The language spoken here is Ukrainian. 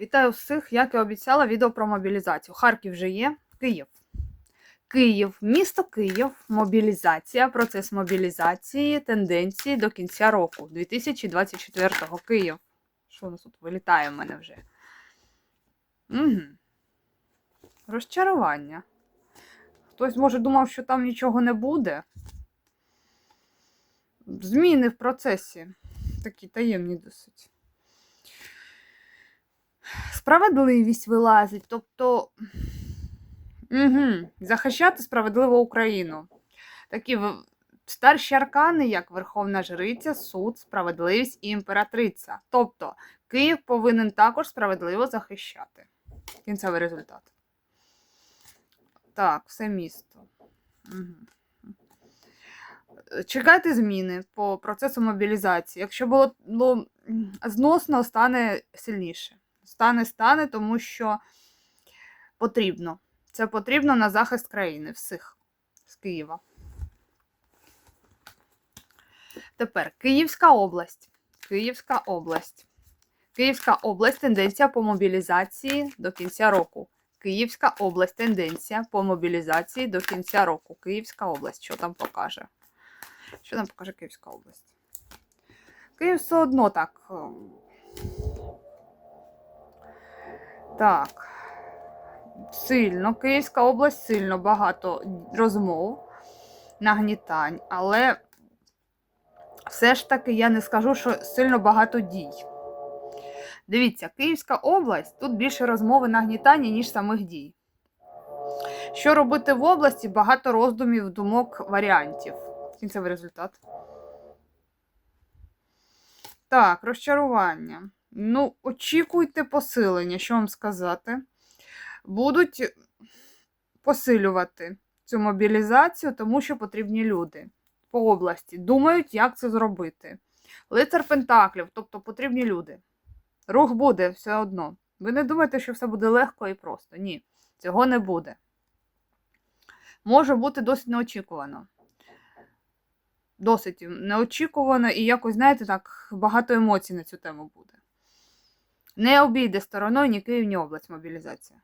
Вітаю всіх, як і обіцяла, відео про мобілізацію. Харків вже є, Київ. Київ, місто Київ, мобілізація, процес мобілізації, тенденції до кінця року 2024-го. Київ. Що у нас тут вилітає в мене вже? Угу. Розчарування. Хтось, може, думав, що там нічого не буде. Зміни в процесі. Такі таємні досить. Справедливість вилазить, тобто угу. захищати справедливу Україну. Такі старші аркани, як Верховна Жриця, суд, справедливість і імператриця. Тобто Київ повинен також справедливо захищати. Кінцевий результат. Так, все місто. Угу. Чекайте зміни по процесу мобілізації. Якщо було ну, зносно, стане сильніше. Стане, стане, тому що потрібно. Це потрібно на захист країни всіх з Києва. Тепер Київська область. Київська область. Київська область тенденція по мобілізації до кінця року. Київська область тенденція по мобілізації до кінця року. Київська область. Що там покаже? Що там покаже Київська область? Київ все одно так. Так. Сильно. Київська область сильно багато розмов, нагнітань, але все ж таки я не скажу, що сильно багато дій. Дивіться, Київська область тут більше розмови нагнітання, ніж самих дій. Що робити в області? Багато роздумів, думок, варіантів. Кінцевий результат. Так, розчарування. Ну, очікуйте посилення, що вам сказати. Будуть посилювати цю мобілізацію, тому що потрібні люди по області. Думають, як це зробити. Лицар Пентаклів, тобто потрібні люди. Рух буде все одно. Ви не думаєте, що все буде легко і просто. Ні, цього не буде. Може бути досить неочікувано. Досить неочікувано і якось, знаєте, так, багато емоцій на цю тему буде. Не обійде стороною ні Київ, ні область мобілізація.